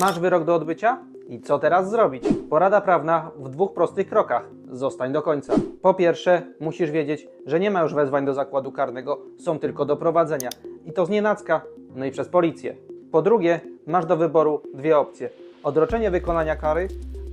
Masz wyrok do odbycia? I co teraz zrobić? Porada prawna w dwóch prostych krokach. Zostań do końca. Po pierwsze, musisz wiedzieć, że nie ma już wezwań do zakładu karnego, są tylko do prowadzenia. I to z nienacka, no i przez policję. Po drugie, masz do wyboru dwie opcje. Odroczenie wykonania kary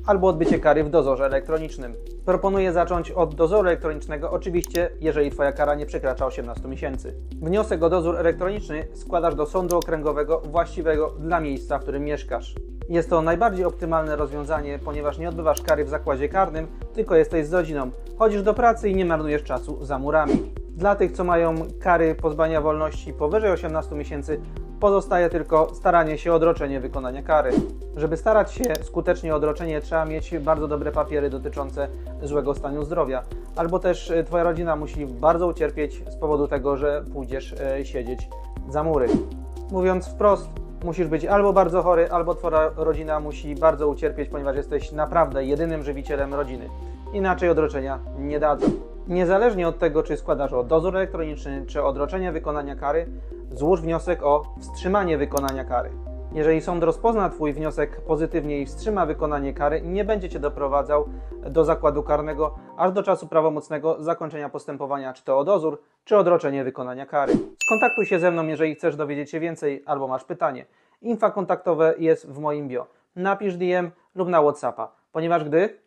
albo odbycie kary w dozorze elektronicznym. Proponuję zacząć od dozoru elektronicznego, oczywiście, jeżeli Twoja kara nie przekracza 18 miesięcy. Wniosek o dozór elektroniczny składasz do sądu okręgowego właściwego dla miejsca, w którym mieszkasz. Jest to najbardziej optymalne rozwiązanie, ponieważ nie odbywasz kary w zakładzie karnym, tylko jesteś z rodziną. Chodzisz do pracy i nie marnujesz czasu za murami. Dla tych, co mają kary pozbania wolności powyżej 18 miesięcy, pozostaje tylko staranie się o odroczenie wykonania kary. Żeby starać się skutecznie o odroczenie, trzeba mieć bardzo dobre papiery dotyczące złego stanu zdrowia. Albo też e, Twoja rodzina musi bardzo ucierpieć z powodu tego, że pójdziesz e, siedzieć za mury. Mówiąc wprost, musisz być albo bardzo chory, albo Twoja rodzina musi bardzo ucierpieć, ponieważ jesteś naprawdę jedynym żywicielem rodziny. Inaczej odroczenia nie dadzą. Niezależnie od tego, czy składasz o dozór elektroniczny, czy odroczenie wykonania kary, złóż wniosek o wstrzymanie wykonania kary. Jeżeli sąd rozpozna Twój wniosek pozytywnie i wstrzyma wykonanie kary, nie będzie Cię doprowadzał do zakładu karnego aż do czasu prawomocnego zakończenia postępowania, czy to o dozór, czy odroczenie wykonania kary. Skontaktuj się ze mną, jeżeli chcesz dowiedzieć się więcej albo masz pytanie. Infa kontaktowe jest w moim bio. Napisz DM lub na WhatsAppa, ponieważ gdy